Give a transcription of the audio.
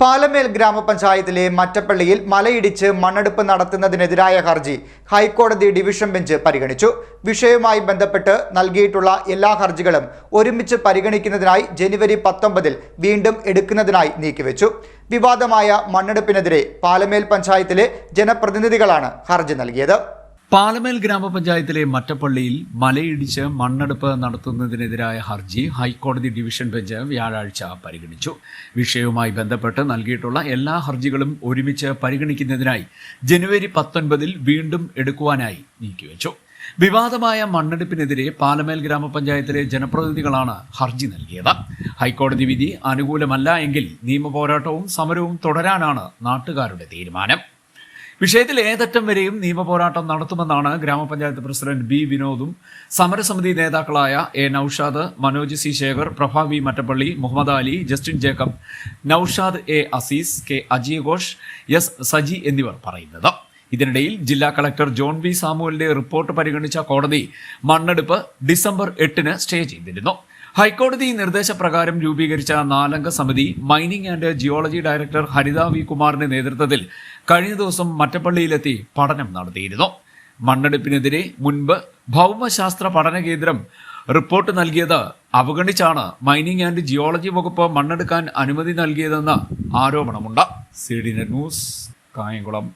പാലമേൽ ഗ്രാമപഞ്ചായത്തിലെ മറ്റപ്പള്ളിയിൽ മലയിടിച്ച് മണ്ണെടുപ്പ് നടത്തുന്നതിനെതിരായ ഹർജി ഹൈക്കോടതി ഡിവിഷൻ ബെഞ്ച് പരിഗണിച്ചു. വിഷയവുമായി ബന്ധപ്പെട്ട് നൽകിയിട്ടുള്ള എല്ലാ ഹർജികളും ഒരുമിച്ച് പരിഗണിക്കുന്നതിനായി ജനുവരി പത്തൊമ്പതിൽ വീണ്ടും എടുക്കുന്നതിനായി നീക്കിവെച്ചു. വിവാദമായ മണ്ണെടുപ്പിനെതിരെ പാലമേൽ പഞ്ചായത്തിലെ ജനപ്രതിനിധികളാണ് ഹർജി നൽകിയത്. പാലമേൽ ഗ്രാമപഞ്ചായത്തിലെ മറ്റപ്പള്ളിയിൽ മലയിടിച്ച് മണ്ണെടുപ്പ് നടത്തുന്നതിനെതിരായ ഹർജി ഹൈക്കോടതി ഡിവിഷൻ ബെഞ്ച് വ്യാഴാഴ്ച പരിഗണിച്ചു. വിഷയവുമായി ബന്ധപ്പെട്ട് നൽകിയിട്ടുള്ള എല്ലാ ഹർജികളും ഒരുമിച്ച് പരിഗണിക്കുന്നതിനായി ജനുവരി പത്തൊൻപതിൽ വീണ്ടും എടുക്കുവാനായി നീക്കിവെച്ചു. വിവാദമായ മണ്ണെടുപ്പിനെതിരെ പാലമേൽ ഗ്രാമപഞ്ചായത്തിലെ ജനപ്രതിനിധികളാണ് ഹർജി നൽകിയത്. ഹൈക്കോടതി വിധി അനുകൂലമല്ല എങ്കിൽ നിയമപോരാട്ടവും സമരവും തുടരാനാണ് നാട്ടുകാരുടെ തീരുമാനം. വിഷയത്തിൽ ഏതറ്റം വരെയും നിയമപോരാട്ടം നടത്തുമെന്നാണ് ഗ്രാമപഞ്ചായത്ത് പ്രസിഡന്റ് ബി വിനോദും സമരസമിതി നേതാക്കളായ A Noushad Manoj C Shekhar Prabhavi Mattappally Muhammad Ali Justin Jacob Noushad A Azeez K Ajay Ghosh S Saji എന്നിവർ പറയുന്നത്. ഇതിനിടയിൽ ജില്ലാ കളക്ടർ ജോൺ ബി സാമുവലിന്റെ റിപ്പോർട്ട് പരിഗണിച്ച കോടതി മണ്ണെടുപ്പ് ഡിസംബർ എട്ടിന് സ്റ്റേ ചെയ്തിരുന്നു. ഹൈക്കോടതി നിർദ്ദേശപ്രകാരം രൂപീകരിച്ച നാലംഗ സമിതി mining and geology director Haritha V കുമാറിന്റെ നേതൃത്വത്തിൽ കഴിഞ്ഞ ദിവസം മറ്റപ്പള്ളിയിലെത്തി പഠനം നടത്തിയിരുന്നു. മണ്ണെടുപ്പിനെതിരെ മുൻപ് ഭൗമശാസ്ത്ര പഠന കേന്ദ്രം റിപ്പോർട്ട് നൽകിയത് അവഗണിച്ചാണ് മൈനിങ് ആൻഡ് ജിയോളജി വകുപ്പ് മണ്ണെടുക്കാൻ അനുമതി നൽകിയതെന്ന് ആരോപണമുണ്ട്. C D news Kayamkulam.